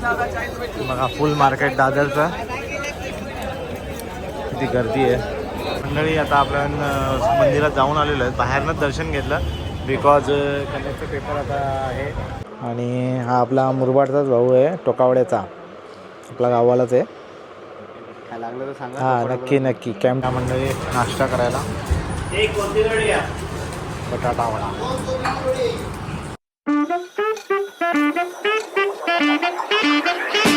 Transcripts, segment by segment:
बघा फुल मार्केट दादरचं. किती गर्दी आहे. मंडळी आता आपण मंदिरात जाऊन आलेलो आहे. बाहेरनंच दर्शन घेतलं. बिकॉज कन्याचा पेपर आता आहे. आणि हा आपला मुरबाडचाच भाऊ आहे टोकावड्याचा. आपला गावालाच आहे. काय लागलं तर सांगा. हा नक्की नक्की. कॅम्प मंडळी नाश्ता करायला. बटाटा वडा. Thank you.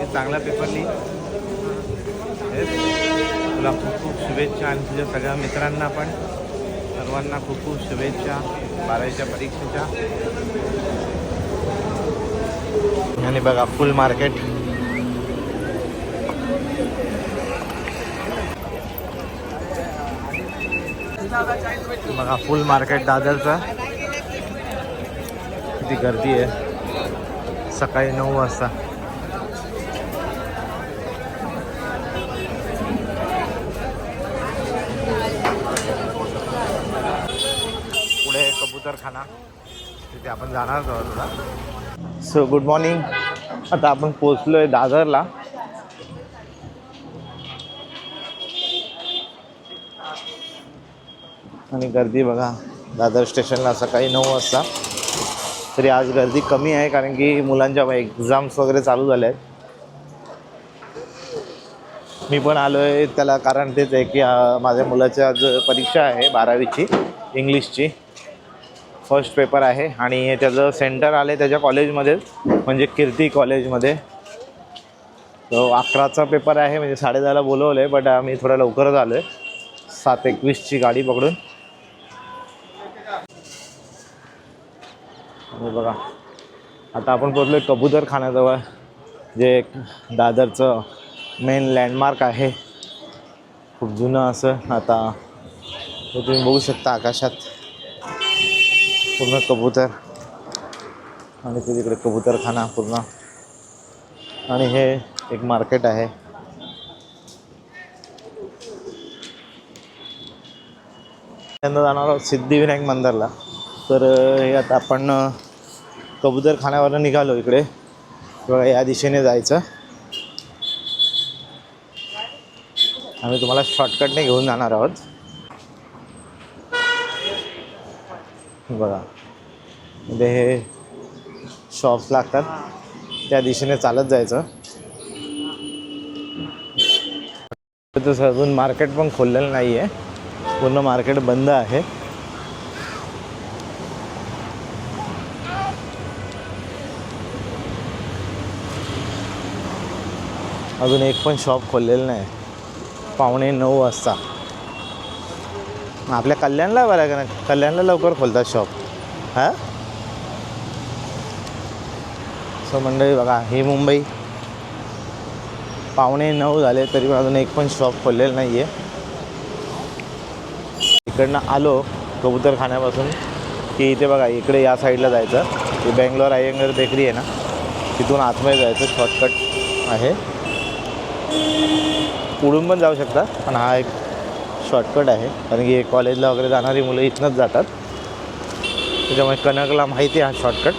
की चांगला पेपर लिही तुला खूप खूप शुभेच्छा आणि तुझ्या सगळ्या मित्रांना पण. सर्वांना खूप खूप शुभेच्छा बारावीच्या परीक्षेच्या. आणि बघा फुल मार्केट बघा फुल मार्केट दादरचं. किती गर्दी आहे. सकाळी नऊ वाजता पुढे कबूतरखाना तिथे आपण जाणार आहोत सो गुड मॉर्निंग आता आपण पोचलो आहे दादरला. आणि गर्दी बघा दादर स्टेशनला सकाळी नऊ वाजता. तरी आज गर्दी कमी आहे कारण की मुलांच्या एक्झाम्स वगैरे चालू झाल्या आहेत मी पण आलो आहे त्याला कारण तेच आहे की माझ्या मुलाची आज परीक्षा आहे बारावीची इंग्लिशची फर्स्ट पेपर आहे आणि त्याचं सेंटर आलं आहे त्याच्या कॉलेजमध्येच म्हणजे कीर्ती कॉलेजमध्ये. तो अकराचा पेपर आहे म्हणजे साडेदहाला बोलवलं आहे बट आम्ही थोडं लवकरच आलो आहे सात एकवीसची गाडी पकडून. बघा. आता आपण पोचलो आहे कबूतर खाण्याजवळ जे एक दादरचं मेन लँडमार्क आहे. खूप जुनं असं. आता हे तुम्ही बघू शकता आकाशात. पूर्ण कबूतर. आणि ते तिकडे कबूतरखाना पूर्ण. आणि हे एक मार्केट आहे. त्यांना जाणार आहोत सिद्धिविनायक मंदिरला. तर हे आता आपण अं, कबूतरखान्यावरनं निघालो इकडे. किंवा या दिशेने जायचं. आम्ही तुम्हाला शॉर्टकटने घेऊन जाणार आहोत. बघा. म्हणजे हे शॉप्स लागतात. त्या दिशेने चालत जायचं. तसं अजून मार्केट पण खोललेलं नाही आहे पूर्ण मार्केट बंद आहे. अजून एक पण शॉप खोललेलं नाही. पावणे नऊ वाजता. आपल्या कल्याणला बरं का नाही? कल्याणला लवकर खोलतात शॉप हां? सो मंडळी बघा ही मुंबई. पावणे नऊ झाले तरी पण अजून एक पण शॉप खोललेलं नाही आहे इकडनं आलो कबूतरखान्यापासून की इथे बघा इकडे या साईडला जायचं. ती बेंगलोर अय्यंगर बेकरी आहे ना तिथून आतमध्ये जायचं शॉर्टकट आहे. उडून पण जाऊ शकता पण हा एक शॉर्टकट आहे. कारण की कॉलेजला वगैरे जाणारी मुलं इथनंच जातात. त्याच्यामुळे कनकला माहिती आहे हा शॉर्टकट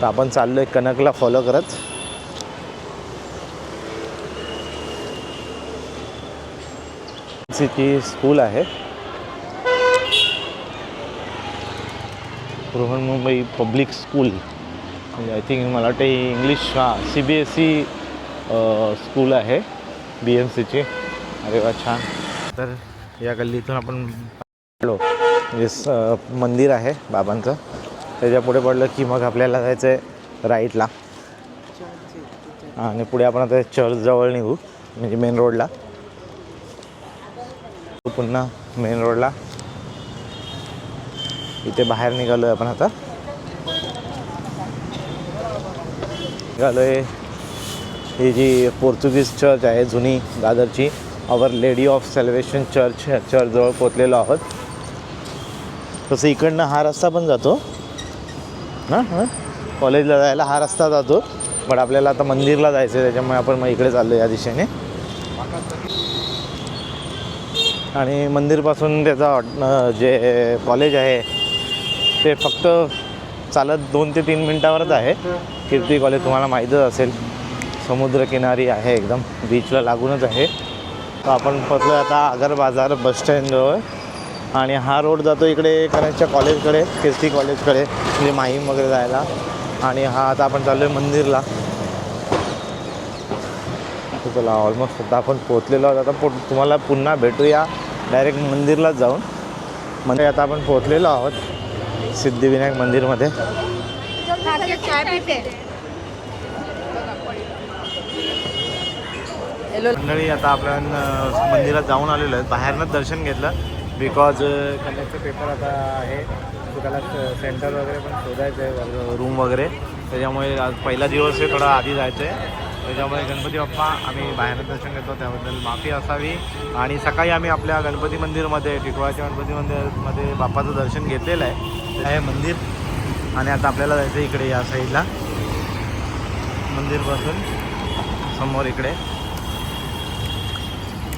तर आपण चाललो आहे कनकला फॉलो करत. ची स्कूल आहे. बृहन्मुंबई पब्लिक स्कूल म्हणजे आय थिंक मला वाटतं ही इंग्लिश हां C B S E school आहे. बी एम सीची अरे वा छान. तर या गल्लीतून आपण पडलो म्हणजे मंदिर आहे बाबांचं. त्याच्या पुढे पडलं की मग आपल्याला जायचं आहे राईटला. आणि पुढे आपण आता चर्चजवळ निघू म्हणजे मेन रोडला पुन्हा मेन रोडला इथे बाहेर निघालो आहे आपण आता. निघालो आहे ही जी पोर्तुगीज चर्च आहे जुनी दादरची our lady of celebration church ह्या चर्चजवळ पोचलेलो आहोत. तसं इकडनं हा रस्ता पण जातो. हां? हां कॉलेजला जायला हा रस्ता जातो. पण आपल्याला आता मंदिरला जायचं आहे त्याच्यामुळे आपण मग इकडे चाललो या दिशेने. आणि मंदिरपासून त्याचा जे कॉलेज आहे ते फक्त चालत दोन ते तीन मिनटावरच आहे. कीर्ती कॉलेज तुम्हाला माहीतच असेल. समुद्रकिनारी आहे एकदम बीचला लागूनच आहे. तर आपण पोचलो आता आगर बाजार बस स्टँडजवळ आणि हा रोड जातो इकडे कनेक्टच्या कॉलेजकडे कीर्ती कॉलेजकडे म्हणजे माहीम वगैरे जायला. आणि हा आता आपण चाललो आहे मंदिरला चला ऑलमोस्ट आता आपण पोचलेलो आहोत. आता पो तुम्हाला पुन्हा भेटूया. डायरेक्ट मंदिरलाच जाऊन. म्हणजे आता आपण पोचलेलो आहोत. सिद्धिविनायक मंदिरमध्ये. मंडळी आता आपण मंदिरात जाऊन आलेलो आहे. बाहेरनंच दर्शन घेतलं. बिकॉज कनेक्टचं पेपर आता आहे. तो त्याला सेंटर वगैरे पण शोधायचं आहे रूम वगैरे. त्याच्यामुळे आज पहिला दिवस हे थोडा आधी जायचं आहे. त्याच्यामुळे गणपती बाप्पा आम्ही बाहेर दर्शन घेतो. त्याबद्दल माफी असावी. आणि सकाळी आम्ही आपल्या गणपती मंदिरमध्ये टिटवाळच्या गणपती मंदिरमध्ये बाप्पाचं दर्शन घेतलेलं आहे. हे मंदिर. आणि आता आपल्याला जायचं आहे इकडे या साईडला मंदिरपासून समोर इकडे.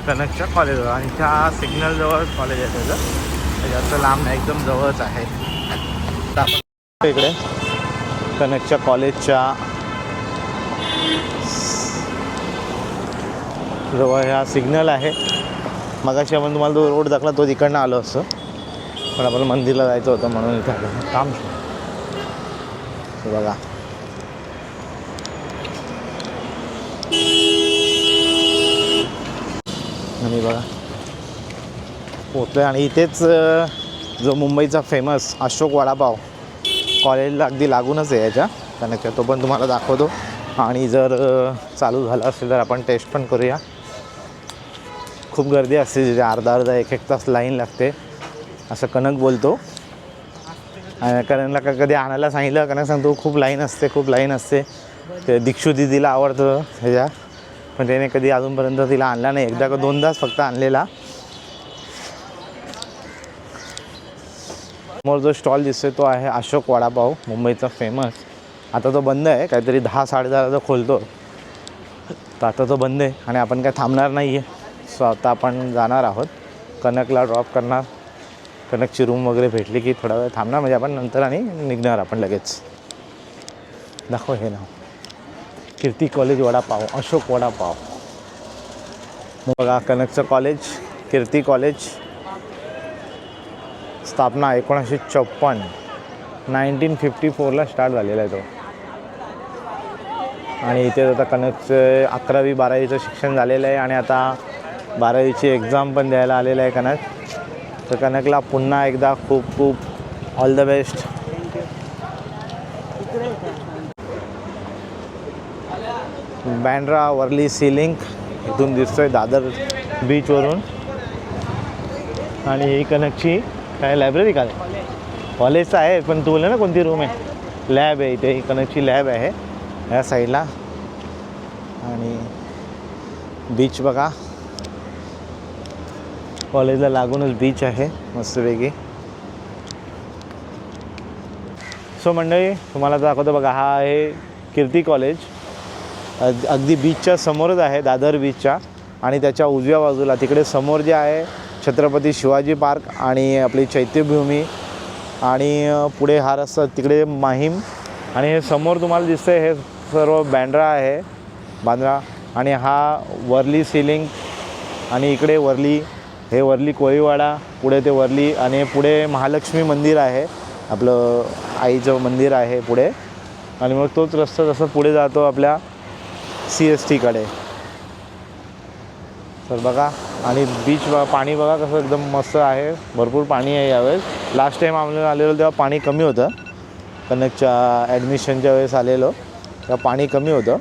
कनकच्या कॉलेजवर आणि त्या सिग्नलजवळ कॉलेज आहे त्याचं. ते जास्त लांब नाही एकदम जवळच आहे. आपण इकडे कनकच्या कॉलेजच्या जवळ ह्या सिग्नल आहे. मगाशी आपण तुम्हाला जो रोड दाखला तो तिकडनं आलो असतो. पण आपण मंदिरला जायचं होतं म्हणून इथे आलो. काम बघा. आणि बघा. पोचलो आणि इथेच जो मुंबईचा फेमस अशोक वडापाव कॉलेजला अगदी लागूनच आहे याच्या. कनेक्टच्या तो पण तुम्हाला दाखवतो. आणि जर चालू झाला असेल तर आपण टेस्ट पण करूया. खूप गर्दी असते तिथे. अर्धा अर्धा एक एक तास लाईन लागते. असं कनक बोलतो. आणि कनकला का कधी आणायला सांगितलं? कनक सांगतो खूप लाईन असते खूप लाईन असते. ते दीक्षू दिदीला आवडतं ह्याच्या. पण त्याने कधी अजूनपर्यंत तिला आणला नाही. एकदा का दोनदाच फक्त आणलेला. समोर जो स्टॉल दिसतोय तो आहे अशोक वडापाव मुंबईचा फेमस आता तो बंद आहे. काहीतरी दहा साडेदहाला तो खोलतो. तर आता तो बंद आहे आणि आपण काय थांबणार नाही आहे सो आता आपण जाणार आहोत. कनकला ड्रॉप करणार. कनकची रूम वगैरे भेटली की थोडा वेळ थांबणार. म्हणजे आपण नंतर आणि निघणार आपण लगेच. दाखव हे नाव. कीर्ती कॉलेज वडापाव अशोक वडापाव. बघा कनकचं कॉलेज कीर्ती कॉलेज. स्थापना एकोणीसशे चौपन्न नाईन्टीन फिफ्टी फोरला स्टार्ट झालेला आहे तो. आणि इथे आता कनकचं अकरावी बारावीचं शिक्षण झालेलं आहे आणि आता बारावीची एक्झाम पण द्यायला आलेलं आहे कनक. तर कनकला पुन्हा एकदा खूप खूप all the best Bandra Worli sea link इथून दिसतोय दादर बीचवरून आणि ही कनकची काय लायब्ररी का कॉलेजचं आहे पण तू बोलले ना कोणती रूम आहे? लॅब आहे इथे ही कनकची लॅब आहे. या साईडला आणि बीच बघा. कॉलेजला लागूनच बीच आहे मस्तपैकी. सो मंडळी तुम्हाला दाखवतो बघा हा आहे कीर्ती कॉलेज अगदी बीचच्या समोरच आहे दादर बीचच्या आणि त्याच्या उजव्या बाजूला तिकडे समोर जे आहे छत्रपती शिवाजी पार्क आणि आपली चैत्यभूमी. आणि पुढे हा रस्ता तिकडे माहीम. आणि हे समोर तुम्हाला दिसतंय हे सर्व बँड्रा आहे बांद्रा. आणि हा वरली सिलिंग आणि इकडे वरली हे वरली कोळीवाडा पुढे ते वरली आणि पुढे महालक्ष्मी मंदिर आहे. आपलं आईचं मंदिर आहे पुढे. आणि मग तोच रस्ता जसं पुढे जातो आपल्या सी एस टीकडे. तर बघा आणि बीच बघा पाणी बघा कसं एकदम मस्त आहे. भरपूर पाणी आहे यावेळेस. लास्ट टाईम आम्हाला आलेलो तेव्हा पाणी कमी होतं. कनकच्या ॲडमिशनच्या वेळेस आलेलो. तेव्हा पाणी कमी होतं.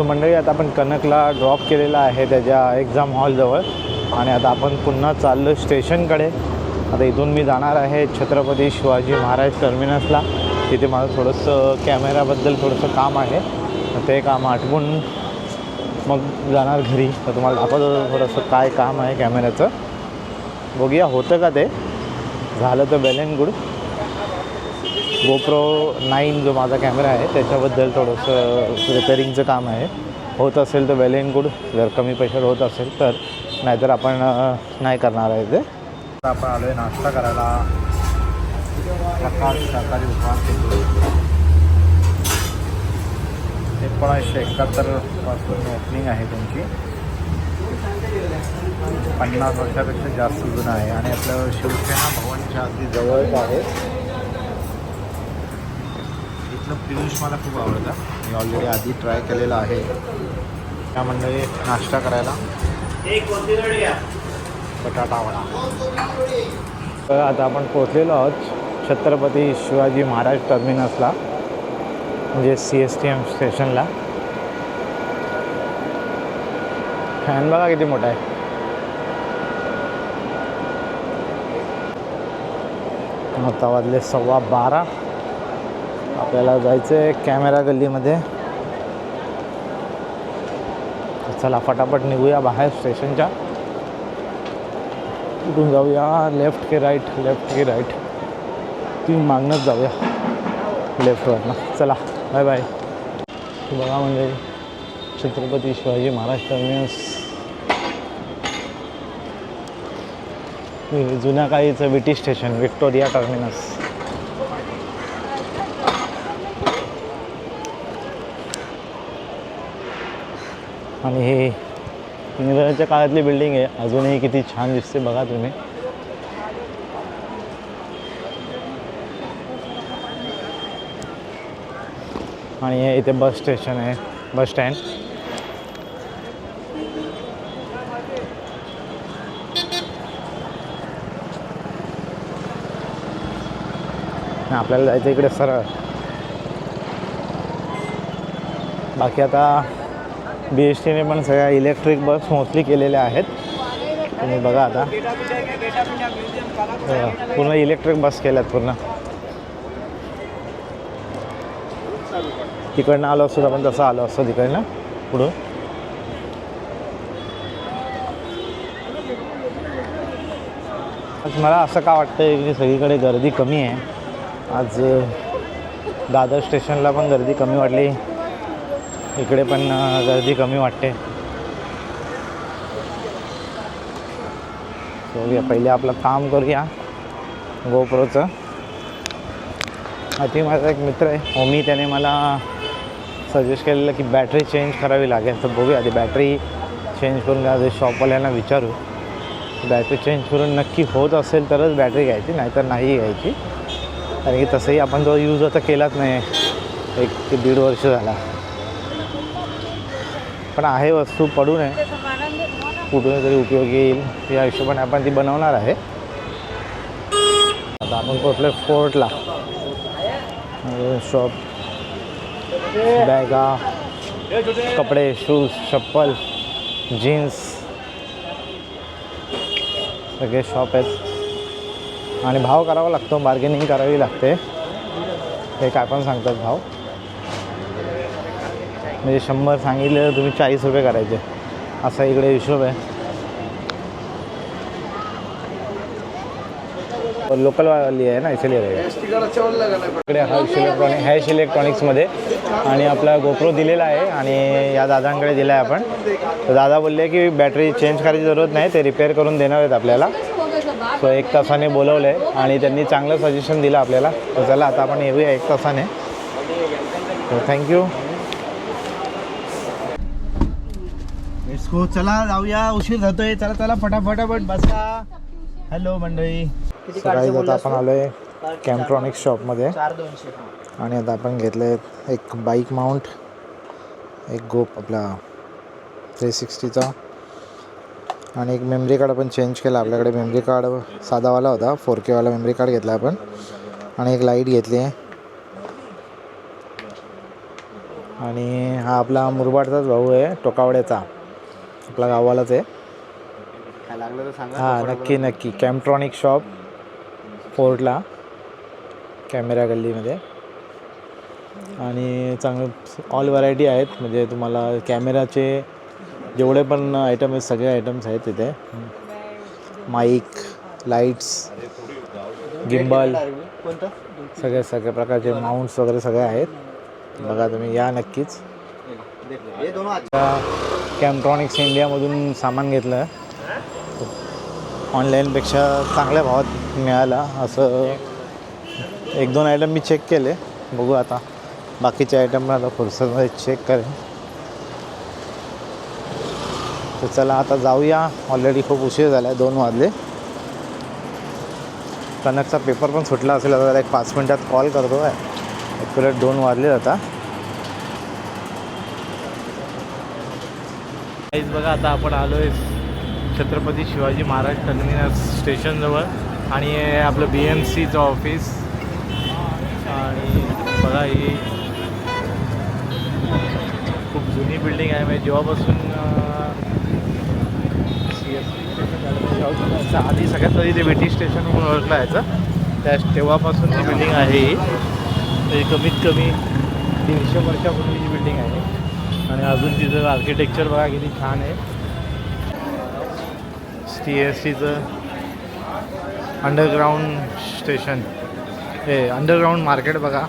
सो मंडळी आता आपण कनकला ड्रॉप केलेला आहे त्याच्या एक्झाम हॉलजवळ आणि आता आपण पुन्हा चाललो स्टेशनकडे. आता इथून मी जाणार आहे छत्रपती शिवाजी महाराज टर्मिनसला तिथे माझं थोडंसं कॅमेराबद्दल थोडंसं काम आहे. ते काम आठवून मग जाणार घरी. तर तुम्हाला दाखवतो थोडंसं काय काम आहे कॅमेऱ्याचं बघूया होतं का ते? झालं तर well and good GoPro nine जो माझा कॅमेरा आहे त्याच्याबद्दल थोडंसं रिपेरिंगचं काम आहे. होत असेल तर वेल अँड गुड जर कमी पैशात होत असेल तर नाहीतर आपण नाही करणार आहे ते. आपण आलो आहे नाश्ता करायला. प्रकाश शाकाहारी उपहार केंद्र एकोणीसशे एकाहत्तरपासून ओपनिंग आहे त्यांची. पन्नास वर्षापेक्षा जास्त जुनं आहे. आणि आपलं शिवसेना भवनच्या अगदी जवळच आहे. इथलं पियुष मला खूप आवडतं. मी ऑलरेडी आधी ट्राय केलेलं आहे. त्या मंडळी नाश्ता करायला. बटाटा वडा. तर आता आपण पोचलेलो आहोत छत्रपती शिवाजी महाराज टर्मिनसला म्हणजे सी एस टी एम स्टेशनला. फॅन बघा किती मोठा आहे. आता वाजले सव्वा बारा. आपल्याला जायचं आहे कॅमेरा गल्लीमध्ये. चला फटाफट निघूया बाहेर स्टेशनच्या. कुठून जाऊया? लेफ्ट की राईट लेफ्ट की राईट तुम्ही मागणंच जाऊया. लेफ्टवरनं चला बाय बाय बघा म्हणजे छत्रपती शिवाजी महाराज टर्मिनस जुन्या काळीचं ब्रिटिश स्टेशन विक्टोरिया टर्मिनस आणि हे इंग्रजांच्या काळातली बिल्डिंग आहे. अजूनही किती छान दिसते बघा तुम्ही. आणि हे इथे बस स्टेशन आहे. बस स्टँड आपल्याला जायचं इकडे सरळ. बाकी आता बी एस टीने पण सगळ्या इलेक्ट्रिक बस मोस्टली केलेल्या आहेत. तुम्ही बघा आता. हो, पूर्ण इलेक्ट्रिक बस केल्यात पूर्ण. तिकडनं आलो असतो आपण तसं आलो असतो तिकडनं. पुढं मला असं का वाटतं की सगळीकडे गर्दी कमी आहे. आज दादर स्टेशनला पण गर्दी कमी वाटली इकडे पण गर्दी कमी वाटते. बघूया पहिले आपलं काम करूया गोप्रोचं. अति माझा एक मित्र आहे ओमी त्याने मला सजेस्ट केलेलं की बॅटरी चेंज करावी लागेल. तर बघूया आधी बॅटरी चेंज करून घ्या शॉपवाल्यांना विचारू. बॅटरी चेंज करून नक्की होत असेल तरच बॅटरी घ्यायची नाहीतर नाही घ्यायची. कारण की तसंही आपण तो यूज आता केलाच नाही एक ते दीड वर्ष झाला. पण आहे वस्तू पडू नये. कुठून तरी उपयोगी येईल. या हिशोबाने आपण ती बनवणार आहे. आता आपण पोचलो फोर्टला. शॉप बॅगा कपडे शूज चप्पल जीन्स सगळे शॉप आहेत. आणि भाव करावा लागतो. बार्गेनिंग करावी लागते. हे काय पण सांगतात भाव. म्हणजे शंभर सांगितले तुम्ही चाळीस रुपये करायचे. असा इकडे हिशोब आहे. लोकलवाली आहे ना इसिलिए इकडे हर्ष इलेक्ट्रॉनिक हॅश इलेक्ट्रॉनिक्समध्ये आणि आपला गोप्रो दिलेला आहे आणि या दादांकडे दिला आहे आपण. तर दादा बोलले की बॅटरी चेंज करायची जरूरत नाही ते रिपेअर करून देणार आहेत आपल्याला. सो एक तासाने बोलवलं आहे आणि त्यांनी चांगलं सजेशन दिलं आपल्याला. तर चला आता आपण येऊया एक तासाने. थँक्यू इसको चला जाऊया उशीर होतोय चला चला फटाफटाफट बसा. हॅलो मंडळी. सकाळी आता आपण आलो आहे कॅम्प्ट्रॉनिक्स शॉपमध्ये आणि आता आपण घेतले एक बाईक माउंट एक गोप आपला थ्री सिक्स्टीचा आणि एक मेमरी कार्ड आपण चेंज केला. आपल्याकडे मेमरी कार्ड साधावाला होता. फोर केवाला मेमरी कार्ड घेतला आपण. आणि एक लाइट घेतली आहे. आणि हा आपला मुरबाडचाच भाऊ आहे टोकावड्याचा. आपला गावालाच आहे. काय लागलं तर सांगा. हां नक्की नक्की. कॅम्ट्रॉनिक शॉप फोर्टला कॅमेरा गल्लीमध्ये. आणि चांगलं ऑल व्हरायटी आहेत. म्हणजे तुम्हाला कॅमेराचे जेवढे पण आयटम आहेत सगळे आयटम्स आहेत तिथे. माईक लाईट्स गिम्बल कोणतं सगळे सगळ्या प्रकारचे माउंट्स वगैरे सगळे आहेत. बघा तुम्ही या नक्कीच. कॅम्ट्रॉनिक्स इंडियामधून सामान घेतलं. ऑनलाईनपेक्षा चांगल्या भावात मिळाला. असं एक दोन आयटम मी चेक केले. बघू आता. बाकीचे आयटम आता फुरसतमध्ये चेक करेन. तर चला आता जाऊया. ऑलरेडी खूप उशीर झाला आहे दोन वाजले. कनकचा पेपर पण सुटला असेल आता एक पाच मिनटात कॉल करतो आहे ॲक्युरेट दोन वाजले आता. काहीच बघा आता आपण आलो आहे छत्रपती शिवाजी महाराज टर्मिनस स्टेशनजवळ आणि आपलं बी एम सीचं ऑफिस आणि बघा ही खूप जुनी बिल्डिंग आहे. म्हणजे जेव्हापासून सी एस टी आधी सगळ्यात आधी ते ब्रिटिश स्टेशन म्हणून ओळखलं यायचं त्या तेव्हापासून ही बिल्डिंग आहे ही. म्हणजे कमीत कमी तीनशे वर्षापूर्वीची बिल्डिंग आहे. आणि अजून तिचं आर्किटेक्चर बघा किती छान आहे. टी एस टीचं अंडरग्राऊंड स्टेशन हे अंडरग्राऊंड मार्केट बघा.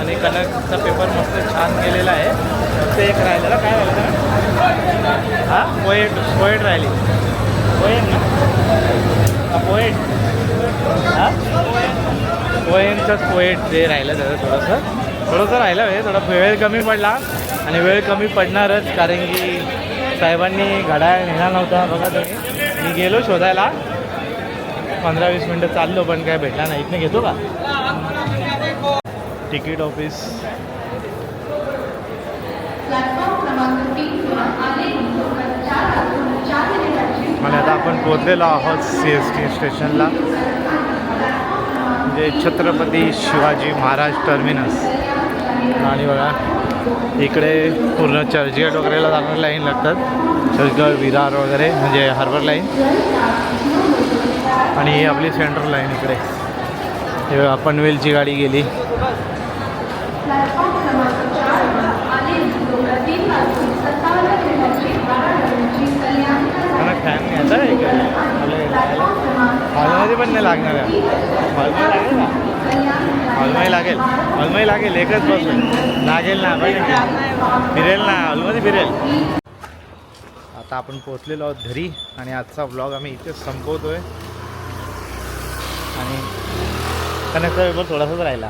आणि कनकचा पेपर मस्त छान गेलेला आहे. ते एक राहिलेला काय राहिलं हा? पोएट पोएट राहिली. पोएम ना? हा पोएट हा? पोएमचंच पोएट ते राहिलं त्याचं थोडंसं. थोडंसं राहिलं आहे थोडा वेळ कमी पडला. आणि वेळ कमी पडणारच कारण की साहेबांनी घड्याळ नेला नव्हता. बघा तुम्ही. मी गेलो शोधायला. पंधरा वीस मिनटं चाललो पण काय भेटला नाही. इथनं घेतो का? तिकीट ऑफिस आणि आता आपण पोहोचलेलो आहोत सी एस टी स्टेशनला. म्हणजे छत्रपती शिवाजी महाराज टर्मिनस. आणि बघा इकडे पूर्ण चर्चगेट वगैरेला जाणारे लाईन लागतात. चर्चगड विरार वगैरे म्हणजे हार्बर लाईन आणि ही आपली सेंट्रल लाईन इकडे. पनवेलची गाडी गेली. फॅन घ्यायचा आहे का हॉलमध्ये पण नाही लागणार आहे. हॉलमध्ये लागेल ना? हॉलमध्ये लागेल. हॉलमध्ये लागेल एकच बस लागेल ना फिरेल ना हॉलमध्ये फिरेल. आता आपण पोचलेलो आहोत घरी आणि आजचा ब्लॉग आम्ही इथेच संपवतोय. आणि कनेक्टचा पेपर थोडासाच राहिला.